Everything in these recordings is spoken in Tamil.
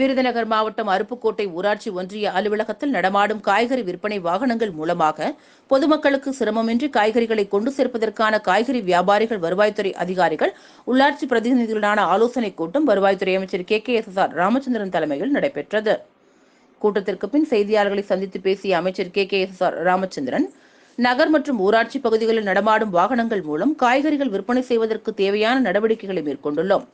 விருதுநகர் மாவட்டம் அருப்புக்கோட்டை ஊராட்சி ஒன்றிய அலுவலகத்தில் நடமாடும் காய்கறி விற்பனை வாகனங்கள் மூலமாக பொதுமக்களுக்கு சிரமமின்றி காய்கறிகளை கொண்டு சேர்ப்பதற்கான காய்கறி வியாபாரிகள் வருவாய்த்துறை அதிகாரிகள் உள்ளாட்சி பிரதிநிதிகளுடனான ஆலோசனைக் கூட்டம் வருவாய்த்துறை அமைச்சர் K. K. S S. R. Ramachandran தலைமையில் நடைபெற்றது. கூட்டத்திற்கு பின் செய்தியாளர்களை சந்தித்து பேசிய அமைச்சர் K. K. S. R. Ramachandran நகர் மற்றும் ஊராட்சி பகுதிகளில் நடமாடும் வாகனங்கள் மூலம் காய்கறிகள் விற்பனை செய்வதற்கு தேவையான நடவடிக்கைகளை மேற்கொண்டுள்ளோம்.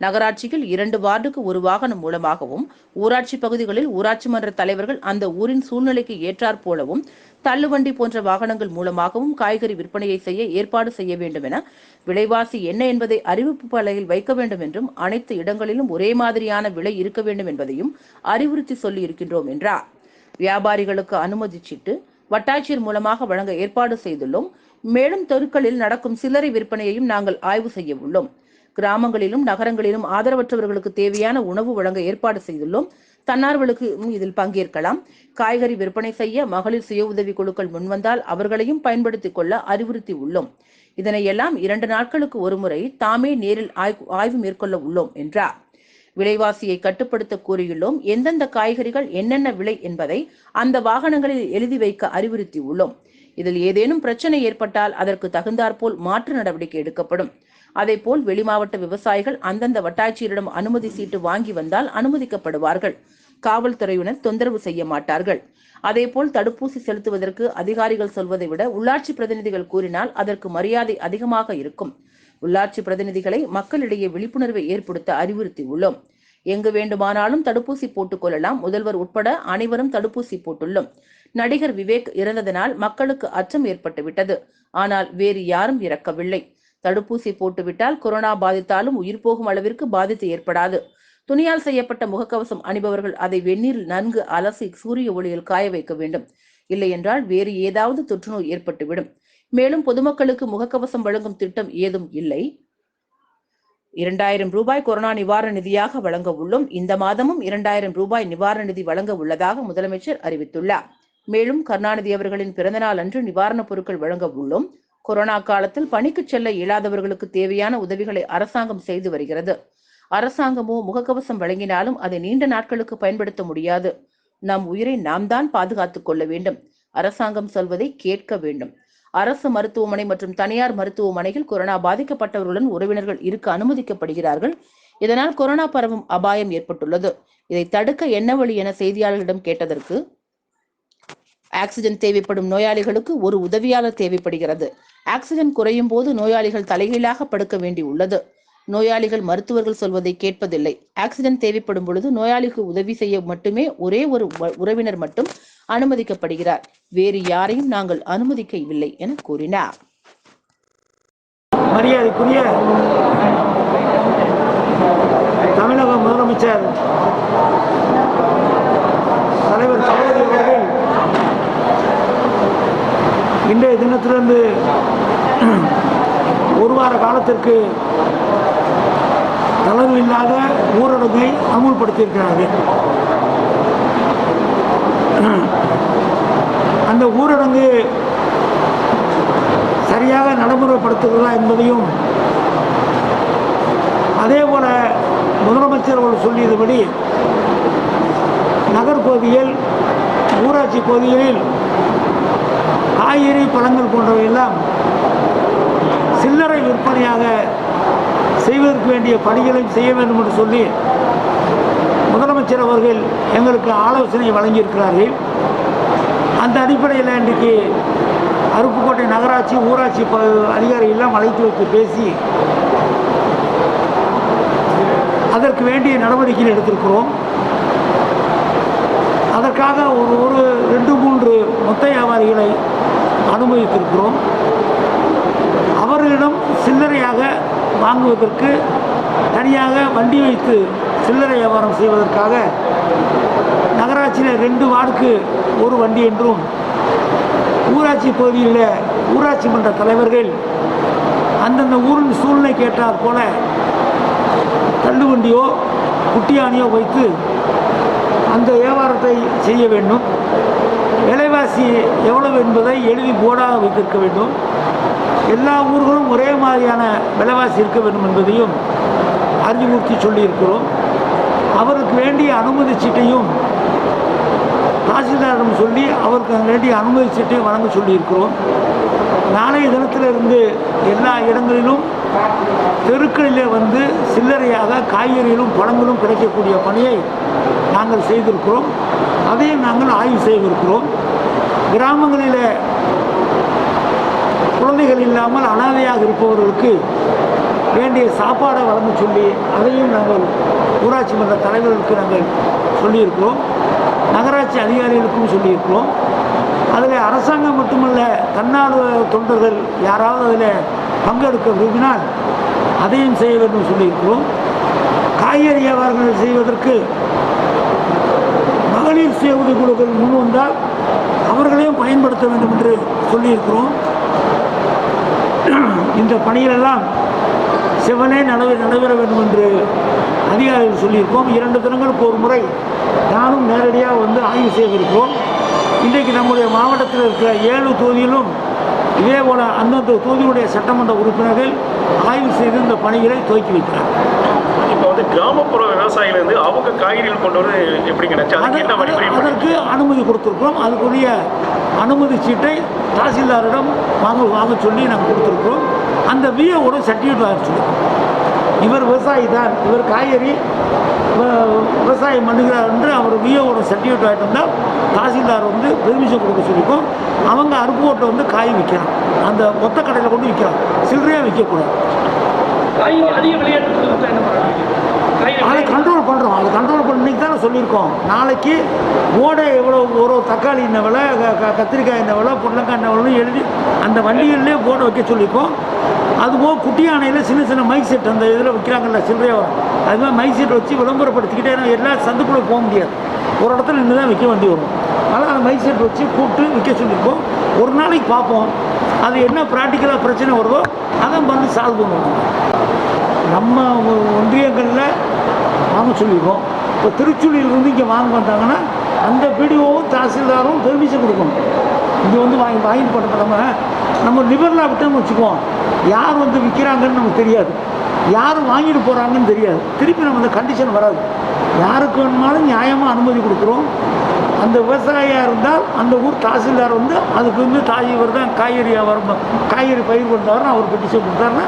நகராட்சியில் இரண்டு வார்டுக்கு ஒரு வாகனம் மூலமாகவும் ஊராட்சி பகுதிகளில் ஊராட்சி மன்ற தலைவர்கள் அந்த ஊரின் சூழ்நிலைக்கு ஏற்றாற் போலவும் தள்ளுவண்டி போன்ற வாகனங்கள் மூலமாகவும் காய்கறி விற்பனையை செய்ய ஏற்பாடு செய்ய வேண்டும் என விலைவாசி என்ன என்பதை அறிவிப்பு பலகையில் வைக்க வேண்டும் என்றும் அனைத்து இடங்களிலும் ஒரே மாதிரியான விலை இருக்க வேண்டும் என்பதையும் அறிவுறுத்தி சொல்லி இருக்கின்றோம் என்றார். வியாபாரிகளுக்கு அனுமதி சீட்டு வட்டாட்சியர் மூலமாக வழங்க ஏற்பாடு செய்துள்ளோம். மேலும் தெருக்களில் நடக்கும் சில்லறை விற்பனையையும் நாங்கள் ஆய்வு செய்ய உள்ளோம். கிராமங்களிலும் நகரங்களிலும் ஆதரவற்றவர்களுக்கு தேவையான உணவு வழங்க ஏற்பாடு செய்துள்ளோம். தன்னார்வலுக்கு இதில் பங்கேற்கலாம். காய்கறி விற்பனை செய்ய மகளிர் சுய உதவி குழுக்கள் முன்வந்தால் அவர்களையும் பயன்படுத்திக் கொள்ள அறிவுறுத்தி உள்ளோம். இதனையெல்லாம் இரண்டு நாட்களுக்கு ஒருமுறை தாமே நேரில் ஆய்வு மேற்கொள்ள உள்ளோம் என்றார். விலைவாசியை கட்டுப்படுத்த கூறியுள்ளோம். எந்தெந்த காய்கறிகள் என்னென்ன விலை என்பதை அந்த வாகனங்களில் எழுதி வைக்க அறிவுறுத்தி உள்ளோம். இதில் ஏதேனும் பிரச்சனை ஏற்பட்டால் அதற்கு தகுந்தாற்போல் மாற்று நடவடிக்கை எடுக்கப்படும். அதேபோல் வெளிமாவட்ட விவசாயிகள் அந்தந்த வட்டாட்சியரிடம் அனுமதி சீட்டு வாங்கி வந்தால் அனுமதிக்கப்படுவார்கள். காவல்துறையினர் தொந்தரவு செய்ய மாட்டார்கள். அதேபோல் தடுப்பூசி செலுத்துவதற்கு அதிகாரிகள் சொல்வதை விட உள்ளாட்சி பிரதிநிதிகள் கூறினால் அதற்கு மரியாதை அதிகமாக இருக்கும். உள்ளாட்சி பிரதிநிதிகளை மக்களிடையே விழிப்புணர்வை ஏற்படுத்த அறிவுறுத்தி உள்ளோம் எங்கு வேண்டுமானாலும் தடுப்பூசி போட்டுக் கொள்ளலாம். முதல்வர் உட்பட அனைவரும் தடுப்பூசி போட்டுள்ளோம். நடிகர் விவேக் இறந்ததனால் மக்களுக்கு அச்சம் ஏற்பட்டுவிட்டது. ஆனால் வேறு யாரும் இறக்கவில்லை. தடுப்பூசி போட்டுவிட்டால் கொரோனா பாதித்தாலும் உயிர் போகும் அளவிற்கு பாதித்து ஏற்படாது. துணியால் செய்யப்பட்ட முகக்கவசம் அணிபவர்கள் அதை வெந்நீரில் நன்கு அலசி சூரிய ஒளியில் காய வைக்க வேண்டும். இல்லை என்றால் வேறு ஏதாவது தொற்றுநோய் ஏற்பட்டுவிடும். மேலும் பொதுமக்களுக்கு முகக்கவசம் வழங்கும் திட்டம் ஏதும் இல்லை. இரண்டாயிரம் ரூபாய் கொரோனா நிவாரண நிதியாக வழங்க உள்ளோம். இந்த மாதமும் இரண்டாயிரம் ரூபாய் நிவாரண நிதி வழங்க உள்ளதாக முதலமைச்சர் அறிவித்துள்ளார். மேலும் கருணாநிதி அவர்களின் பிறந்தநாள் அன்று நிவாரணப் பொருட்கள் வழங்க உள்ளோம். கொரோனா காலத்தில் பணிக்கு செல்ல இயலாதவர்களுக்கு தேவையான உதவிகளை அரசாங்கம் செய்து வருகிறது. அரசாங்கமோ முகக்கவசம் வழங்கினாலும் அதை நீண்ட நாட்களுக்கு பயன்படுத்த முடியாது. நம் உயிரை நாம் தான் பாதுகாத்துக் கொள்ள வேண்டும். அரசாங்கம் சொல்வதை கேட்க வேண்டும். அரசு மருத்துவமனை மற்றும் தனியார் மருத்துவமனையில் கொரோனா பாதிக்கப்பட்டவர்களுடன் உறவினர்கள் இருக்க அனுமதிக்கப்படுகிறார்கள். இதனால் கொரோனா பரவும் அபாயம் ஏற்பட்டுள்ளது. இதை தடுக்க என்ன வழி என செய்தியாளர்களிடம் கேட்டதற்கு ஆக்சிஜன் தேவைப்படும் நோயாளிகளுக்கு ஒரு உதவியாளர் தேவைப்படுகிறது. ஆக்சிஜன் குறையும் போது நோயாளிகள் தலைகீழாக படுக்க வேண்டி உள்ளது. நோயாளிகள் மருத்துவர்கள் சொல்வதை கேட்பதில்லை. ஆக்சிஜன் தேவைப்படும் பொழுது நோயாளிக்கு உதவி செய்ய மட்டுமே ஒரே ஒரு உறவினர் மட்டும் அனுமதிக்கப்படுகிறார். வேறு யாரையும் நாங்கள் அனுமதிக்கவில்லை என கூறினார். மரியாதைக்குரிய தமிழக முதலமைச்சர் தலைவர் தளபதி அவர்கள் இன்றைய தினத்திலிருந்து ஒரு வார காலத்திற்கு தளர்வு இல்லாத ஊரடங்கை அமுல்படுத்தியிருக்கிறார்கள். அந்த ஊரடங்கு சரியாக நடைமுறைப்படுத்துகிறதா என்பதையும் அதே போல முதலமைச்சர் அவர்கள் சொல்லியதுபடி நகர்பகுதியில் ஊராட்சி பகுதிகளில் காய்கறி பழங்கள் போன்றவையெல்லாம் சில்லறை விற்பனையாக செய்வதற்கு வேண்டிய பணிகளையும் செய்ய வேண்டும் என்று சொல்லி முதலமைச்சர் அவர்கள் எங்களுக்கு ஆலோசனை வழங்கியிருக்கிறார்கள். அந்த அடிப்படையில் இன்றைக்கு அருப்புக்கோட்டை நகராட்சி ஊராட்சி ப அதிகாரிகளெல்லாம் அழைத்து வைத்து பேசி அதற்கு வேண்டிய நடவடிக்கைகள் எடுத்திருக்கிறோம். அதற்காக ஒரு ஒரு ரெண்டு மூன்று மொத்த வியாபாரிகளை அனுபவித்திருக்கிறோம் அவர்களிடம் சில்லறையாக வாங்குவதற்கு தனியாக வண்டி வைத்து சில்லறை வியாபாரம் செய்வதற்காக நகராட்சியில் ரெண்டு வார்டுக்கு ஒரு வண்டி என்றும் ஊராட்சி பகுதியில் ஊராட்சி மன்ற தலைவர்கள் அந்தந்த ஊரின் சூழ்நிலை கேட்டார் போல தள்ளுவண்டியோ குட்டியானியோ வைத்து அந்த வியாபாரத்தை செய்ய வேண்டும். விலைவாசி எவ்வளவு என்பதை எழுதி போர்டாக வைத்திருக்க வேண்டும். எல்லா ஊர்களும் ஒரே மாதிரியான விலைவாசி இருக்க வேண்டும் என்பதையும் அறிவுறுத்தி சொல்லியிருக்கிறோம். அவருக்கு வேண்டிய அனுமதி சீட்டையும் தாசில்தாரிடம் சொல்லி அவருக்கு வேண்டிய அனுமதி சீட்டையும் வழங்க சொல்லியிருக்கிறோம். நாளைய தினத்திலிருந்து எல்லா இடங்களிலும் தெருக்களிலே வந்து சில்லறையாக காய்கறிகளும் பழங்களும் கிடைக்கக்கூடிய பணியை நாங்கள் செய்திருக்கிறோம். அதையும் நாங்கள் ஆய்வு செய்திருக்கிறோம். கிராமங்களில் குழந்தைகள் இல்லாமல் அனாதையாக இருப்பவர்களுக்கு வேண்டிய சாப்பாடை வழங்க சொல்லி அதையும் நாங்கள் ஊராட்சி மன்ற தலைவர்களுக்கு நாங்கள் சொல்லியிருக்கிறோம். நகராட்சி அதிகாரிகளுக்கும் சொல்லியிருக்கிறோம். அதில் அரசாங்கம் மட்டுமல்ல தன்னார்வ தொண்டர்கள் யாராவது அதில் பங்கெடுக்க விரும்பினால் அதையும் செய்ய வேண்டும் சொல்லியிருக்கிறோம். காய்கறி வியாபாரங்கள் செய்வதற்கு மகளிர் சுய உதவிக்குழுக்கள் முன் வந்தால் அவர்களையும் பயன்படுத்த வேண்டும் என்று சொல்லியிருக்கிறோம். இந்த பணிகளெல்லாம் செவனே நடைபெற நடைபெற வேண்டும் என்று அதிகாரிகள் சொல்லியிருக்கோம் இரண்டு தினங்களுக்கு ஒரு முறை நானும் நேரடியாக வந்து ஆய்வு செய்திருக்கிறோம். இன்றைக்கு நம்முடைய மாவட்டத்தில் இருக்கிற ஏழு தொகுதியிலும் இதே போல அந்தந்த தொகுதியுடைய சட்டமன்ற உறுப்பினர்கள் ஆய்வு செய்து இந்த பணிகளை துவக்கி வைக்கிறார். இப்போ வந்து கிராமப்புற விவசாயிகள் வந்து அவங்க காய்கறிகள் கொண்டு வந்து எப்படி கிடைச்சு? அதற்கு- அனுமதி கொடுத்துருக்கோம் அதுக்குரிய அனுமதி சீட்டை தாசில்தாரிடம் வாங்க வாங்க சொல்லி நாங்கள் கொடுத்துருக்குறோம். அந்த விஏவோட சர்டிஃபிகேட் வாங்க சொல்லியிருக்கோம் இவர் விவசாயி தான். இவர் காய்கறி விவசாயம் பண்ணுகிறார் என்று அவர் விஏவோட சர்டிஃபிகேட் வாங்கிட்டு வந்தால் தாசில்தார் வந்து பெர்மிஷன் கொடுக்க சொல்லிக்கும். அவங்க அருப்புக்கோட்டை வந்து காய் விற்கிறான். அந்த மொத்த கடையில் கொண்டு விற்கிறான். சில்லறையாக விற்கக்கூடாது. காய் அதிக விளையாட்டு என்ன அதை கண்ட்ரோல் பண்ணுறோம் அதை கண்ட்ரோல் பண்ணிக்கு தானே சொல்லியிருக்கோம். நாளைக்கு ஓடை எவ்வளோ ஒரு தக்காளி என்ன விலை க- கத்திரிக்காய் என்ன விலை புடலங்காய் என்ன விலை எழுதி அந்த வண்டிகள்லேயே போர்டை வைக்க சொல்லியிருக்கோம். அதுபோக குட்டி ஆணையில் சின்ன சின்ன மைக் செட் அந்த இதில் விற்கிறாங்கல்ல சில்லறையாக வரும். அது மாதிரி மைக் செட் வச்சு விளம்பரப்படுத்திக்கிட்டே ஏன்னா எல்லா சந்துக்குள்ளே போக முடியாது. ஒரு இடத்துல நின்று தான் விற்க வேண்டி வரும். அதனால் அந்த மைக் செட் வச்சு கூப்பிட்டு விற்க சொல்லியிருக்கோம். ஒரு நாளைக்கு பார்ப்போம். அது என்ன ப்ராக்டிக்கலாக பிரச்சனை வருதோ அதை வந்து சால்வ் பண்ணுவோம். நம்ம ஒன்றியங்களில் வாங்க சொல்லியிருக்கோம். இப்போ திருச்சுழியிலிருந்து இங்கே வாங்க வந்தாங்கன்னா அந்த பிடிஓவும் தாசில்தாரும் பெர்மிஷன் கொடுக்கணும். இங்கே வந்து வாங்கி வாங்கிட்டு போட்ட நம்ம நம்ம லிபரலாக விட்டோம்னு வச்சுக்குவோம். யார் வந்து விற்கிறாங்கன்னு நமக்கு தெரியாது. யார் வாங்கிட்டு போகிறாங்கன்னு தெரியாது. திருப்பி நம்ம அந்த கண்டிஷன் வராது. யாருக்கு வேணுமாலும் நியாயமாக அனுமதி கொடுக்குறோம். அந்த விவசாயியாக இருந்தால் அந்த ஊர் தாசில்தார் வந்து அதுக்கு வந்து தாய் இவர் தான் காய்கறி வியாபாரம் காய்கறி பயிர் கொடுத்தாருன்னு அவர் பெட்டிஷன் கொடுத்தாருன்னா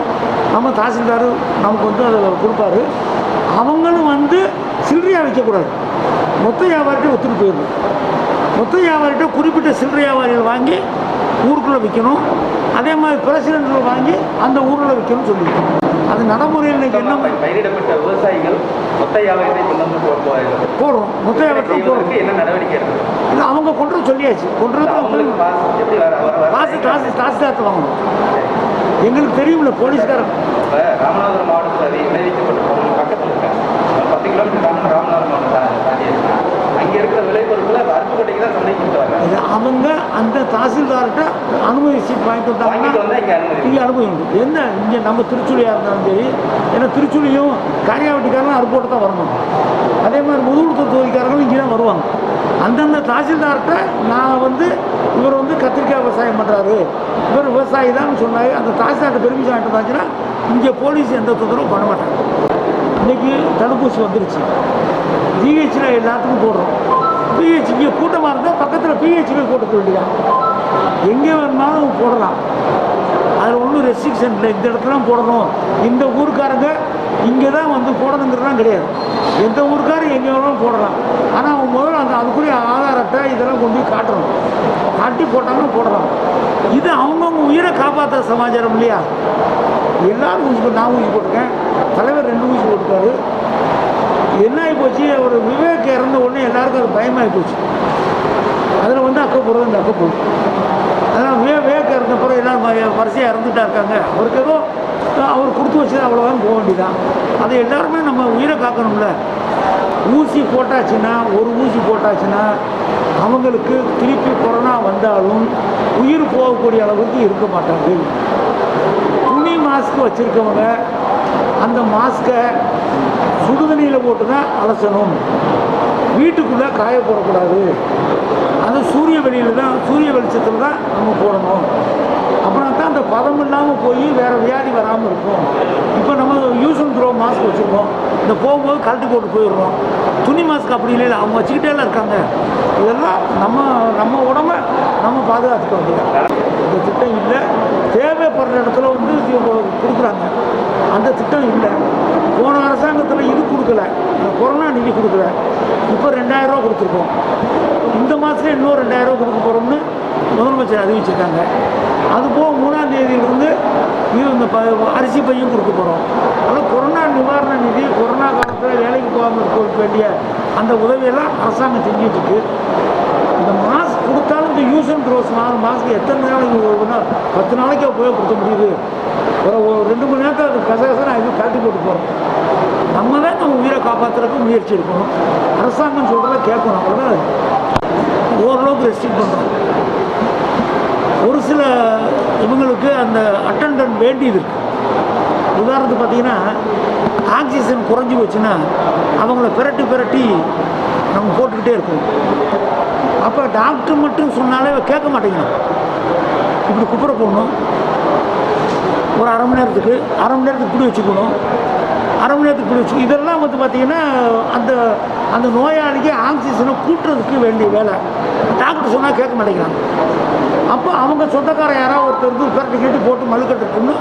நம்ம தாசில்தார் நமக்கு வந்து அதை கொடுப்பாரு. அவங்களும் வந்து சில்லறையாக வைக்கக்கூடாது மொத்த வியாபாரிகிட்ட ஒத்துட்டு போயிடணும் மொத்த வியாபாரிகிட்ட குறிப்பிட்ட சில்லறை வியாபாரிகள் வாங்கி ஊருக்குள்ளே விற்கணும். அதே மாதிரி பிரசிடென்ட்டில் வாங்கி அந்த ஊரில் விற்கணும்னு சொல்லியிருக்கோம் அது நடைமுறையில் இன்னைக்கு என்ன பயிரிடப்பட்ட விவசாயிகள் மொத்த வியாபாரத்தை போடுறோம். மொத்த வியாபாரத்தை போடுறோம். செய்வதற்கு என்ன நடவடிக்கை இல்லை அவங்க கொண்டு சொல்லியாச்சு. கொண்டு வர காசு காசு தாசில்தார்ட்ட வாங்கணும். எங்களுக்கு தெரியும்ல போலீஸ்காரன். ராமநாதபுரம் மாவட்டத்தில் விளைவிக்கப்பட்ட பொருள் பக்கத்தில் இருக்காங்க ஒரு பத்து கிலோமீட்டர் ராமநாதபுரம் அங்கே இருக்கிற விளைபொருட்களை தான் சந்தைக்கு இது அவங்க அந்த தாசில்தார்கிட்ட அனுமதி சீட் வந்தாங்கன்னா வந்தா இங்கே அனுமதி உண்டு. என்ன இங்கே நம்ம திருச்சுழியாக இருந்தாலும் சரி ஏன்னா திருச்சுழியும் காரியாவட்டிக்காரங்களும் அருப்போட்டு தான் வரணும். அதே மாதிரி முதுகுளத்தூர் தொகுதிக்காரங்களும் இங்கே தான் வருவாங்க. அந்தந்த தாசில்தார்கிட்ட நான் வந்து இவர் வந்து கத்திரிக்காய் விவசாயம் பண்ணுறாரு இவர் விவசாயி தான் சொன்னாங்க அந்த தாசில்தார்ட்ட பெருமிஷன் வந்தாச்சுன்னா இங்கே போலீஸ் எந்த தொந்தரவும் பண்ண மாட்டாங்க. இன்னைக்கு தடுப்பூசி வந்துருச்சு. ஜிஹெச்சில் எல்லாத்துக்கும் போடுறோம். பிஹெச் இங்கே கூட்டமாக இருந்தால் பக்கத்தில் பிஹெச் போட்டுக்க வேண்டியதான் எங்கே வேணுனாலும் போடலாம். அதில் ஒன்றும் ரெஸ்ட்ரிக்ஷன் இல்லை. இந்த இடத்துலாம் போடணும். இந்த ஊருக்காரங்க இங்கே தான் வந்து போடணுங்கிறதுலாம் கிடையாது. எந்த ஊருக்காரும் எங்கே வேணாலும் போடலாம். ஆனால் அவங்க முதல்ல அந்த அதுக்குரிய ஆதாரத்தை இதெல்லாம் கொண்டு போய் காட்டணும். காட்டி போட்டாங்கன்னா போடலாம். இது அவங்கவுங்க உயிரை காப்பாற்ற சமாச்சாரம் இல்லையா? எல்லாரும் ஊசி நான் ஊசி போட்டிருக்கேன் தலைவர் ரெண்டு ஊசி போட்டார் என்ன ஆகி போச்சு? அவர் விவேக் இறந்த உடனே எல்லாருக்கும் அது பயமாகி போச்சு. அதில் வந்து அக்க போகிறது இந்த அக்க போகுது அதனால் வே விவேக் இறந்த பிறகு எல்லாம் வரிசையாக இறந்துட்டா இருக்காங்க. அவருக்கு ஏதோ அவர் கொடுத்து வச்சது அவ்வளோதான் போக வேண்டியதான் அதை எல்லாருமே நம்ம உயிரை காக்கணும்ல. ஊசி போட்டாச்சுன்னா ஒரு ஊசி போட்டாச்சுன்னா அவங்களுக்கு திருப்பி கொரோனா வந்தாலும் உயிர் போகக்கூடிய அளவுக்கு இருக்க மாட்டாங்க துணி மாஸ்க் வச்சுருக்கவங்க அந்த மாஸ்கை சுடுதண்ணியில் போட்டு தான் அலசணும். வீட்டுக்குள்ளே காய போடக்கூடாது. அது சூரிய வெளியில் தான் சூரிய வெளிச்சத்தில் தான் நம்ம போடணும். அப்புறம் தான் அந்த பதம் இல்லாமல் போய் வேறு வியாதி வராமல் இருக்கும். இப்போ நம்ம யூஸ் அண்ட் த்ரோ மாஸ்க் வச்சுருக்கோம். இந்த போகும்போது கழட்டி போட்டு போயிடுறோம். துணி மாஸ்க் அப்படி இல்லை அவங்க வச்சுக்கிட்டே இருக்காங்க. இதெல்லாம் நம்ம நம்ம உடம்ப பாதுகாத்துக்க வேண்டியது இந்த திட்டம் இல்லை. தேவைப்படுற இடத்துல வந்து கொடுக்குறாங்க. அந்த திட்டம் இல்லை. போன அரசாங்கத்தில் இது கொடுக்கல. இந்த கொரோனா நிதி கொடுக்கல. இப்போ ரெண்டாயிரரூவா கொடுத்துருக்கோம். இந்த மாதத்துல இன்னும் ரெண்டாயிரரூவா கொடுக்க போகிறோம்னு முதலமைச்சர் அறிவிச்சிருக்காங்க. அது போக மூணாம் தேதியிலிருந்து இது இந்த ப அரிசி பையும் கொடுக்க போகிறோம் ஆனால் கொரோனா நிவாரண நிதி கொரோனா காலத்தில் வேலைக்கு போகாமல் இருக்க வேண்டிய அந்த உதவியெல்லாம் அரசாங்கம் செஞ்சிட்ருக்கு இந்த மாஸ்க் கொடுத்தாலும் இந்த யூஸ் அண்ட் த்ரோஸ் நாலு மாஸ்க் எத்தனை நாளைக்கு ஒவ்வொன்றா பத்து நாளைக்கு உபயோகப்படுத்த முடியுது? ஒரு ஒரு ரெண்டு மணி நேரத்தில் அது நான் இது காட்டி போட்டு போகிறோம் நம்ம தான் நம்ம உயிரை காப்பாற்றுறதுக்கு முயற்சி எடுக்கணும். அரசாங்கம் சொல்கிறத கேட்கணும். அவ்வளோதான் ஓரளவுக்கு ரெஸ்ட்ரிக்ட் பண்ணுறோம் ஒரு சில இவங்களுக்கு அந்த அட்டண்டன்ட் வேண்டியது இருக்குது உதாரணத்துக்கு பார்த்தீங்கன்னா ஆக்சிஜன் குறைஞ்சி போச்சுன்னா அவங்கள பிரட்டி பிரட்டி நம்ம போட்டுக்கிட்டே இருக்கோம். அப்போ டாக்டர் மட்டும் சொன்னாலே கேட்க மாட்டேங்கிறான் இப்படி குப்புற போடணும். ஒரு அரை மணி நேரத்துக்கு அரை மணி நேரத்துக்கு இப்படி வச்சுக்கணும். அரை மணி நேரத்துக்கு இப்படி வச்சு இதெல்லாம் வந்து பார்த்திங்கன்னா அந்த அந்த நோயாளிக்கு ஆக்சிஜனை கூட்டுறதுக்கு வேண்டிய வேலை. டாக்டர் சொன்னால் கேட்க மாட்டேங்கிறாங்க அப்போ அவங்க சொந்தக்காரன் யாராவது ஒருத்தர் வந்து பிரட்டி கேட்டு போட்டு மழுக்கட்டுன்னு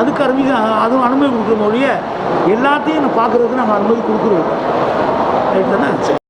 அதுக்கு அனுமதி அதுவும் அனுமதி கொடுக்குற மொழியை எல்லாத்தையும் நான் பார்க்குறதுக்கு நம்ம அனுமதி கொடுக்குறோம். ரைட் தானே?